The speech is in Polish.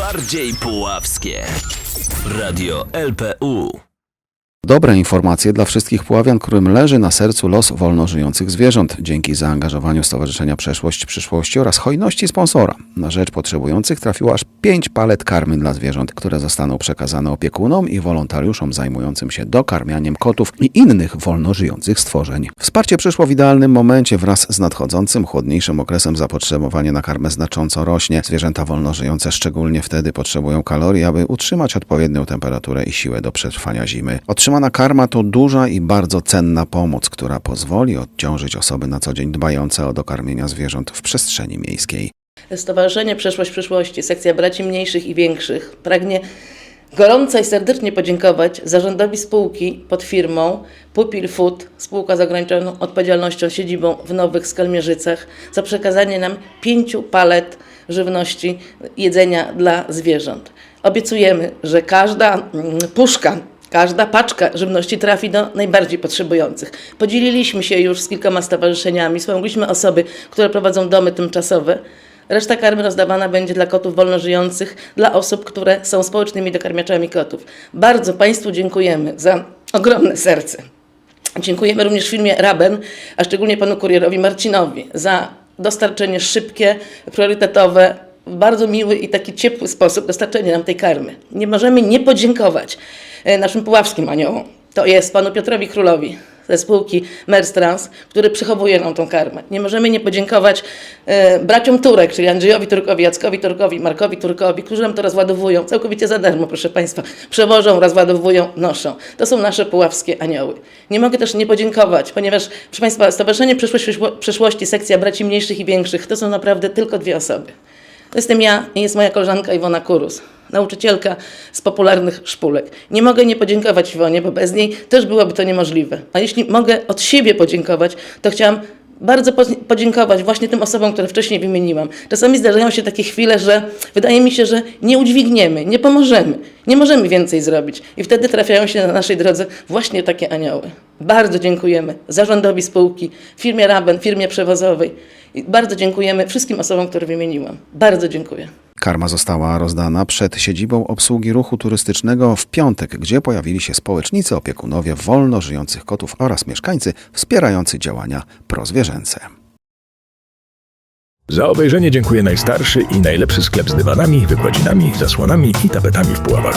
Bardziej Puławskie. Radio LPU. Dobre informacje dla wszystkich Puławian, którym leży na sercu los wolno żyjących zwierząt. Dzięki zaangażowaniu Stowarzyszenia Przeszłość Przyszłości oraz hojności sponsora na rzecz potrzebujących trafiło aż 5 palet karmy dla zwierząt, które zostaną przekazane opiekunom i wolontariuszom zajmującym się dokarmianiem kotów i innych wolno żyjących stworzeń. Wsparcie przyszło w idealnym momencie wraz z nadchodzącym chłodniejszym okresem zapotrzebowanie na karmę znacząco rośnie. Zwierzęta wolno żyjące szczególnie wtedy potrzebują kalorii, aby utrzymać odpowiednią temperaturę i siłę do przetrwania zimy. Otrzymana karma to duża i bardzo cenna pomoc, która pozwoli odciążyć osoby na co dzień dbające o dokarmienia zwierząt w przestrzeni miejskiej. Stowarzyszenie Przeszłość Przyszłości, sekcja braci mniejszych i większych pragnie gorąco i serdecznie podziękować zarządowi spółki pod firmą Pupil Food, spółka z ograniczoną odpowiedzialnością siedzibą w Nowych Skalmierzycach, za przekazanie nam pięciu palet żywności, jedzenia dla zwierząt. Obiecujemy, że każda mm, puszka Każda paczka żywności trafi do najbardziej potrzebujących. Podzieliliśmy się już z kilkoma stowarzyszeniami, wspomnieliśmy osoby, które prowadzą domy tymczasowe. Reszta karmy rozdawana będzie dla kotów wolno żyjących, dla osób, które są społecznymi dokarmiaczami kotów. Bardzo Państwu dziękujemy za ogromne serce. Dziękujemy również firmie Raben, a szczególnie panu kurierowi Marcinowi za dostarczenie szybkie, priorytetowe, w bardzo miły i taki ciepły sposób dostarczenie nam tej karmy. Nie możemy nie podziękować naszym puławskim aniołom. To jest panu Piotrowi Królowi ze spółki Merstrans, który przechowuje nam tą karmę. Nie możemy nie podziękować e, braciom Turek, czyli Andrzejowi Turkowi, Jackowi Turkowi, Markowi Turkowi, którzy nam to rozładowują całkowicie za darmo, proszę Państwa. Przewożą, rozładowują, noszą. To są nasze puławskie anioły. Nie mogę też nie podziękować, ponieważ, proszę Państwa, Stowarzyszenie Przyszłości, sekcja braci mniejszych i większych, to są naprawdę tylko dwie osoby. To jestem ja i jest moja koleżanka Iwona Kurus, nauczycielka z popularnych szpulek. Nie mogę nie podziękować Iwonie, bo bez niej też byłoby to niemożliwe. A jeśli mogę od siebie podziękować, to chciałam bardzo po- podziękować właśnie tym osobom, które wcześniej wymieniłam. Czasami zdarzają się takie chwile, że wydaje mi się, że nie udźwigniemy, nie pomożemy, nie możemy więcej zrobić. I wtedy trafiają się na naszej drodze właśnie takie anioły. Bardzo dziękujemy zarządowi spółki, firmie Raben, firmie przewozowej. I bardzo dziękujemy wszystkim osobom, które wymieniłam. Bardzo dziękuję. Karma została rozdana przed siedzibą obsługi ruchu turystycznego w piątek, gdzie pojawili się społecznicy, opiekunowie wolno żyjących kotów oraz mieszkańcy wspierający działania prozwierzęce. Za obejrzenie dziękuję najstarszy i najlepszy sklep z dywanami, wykładzinami, zasłonami i tapetami w Puławach.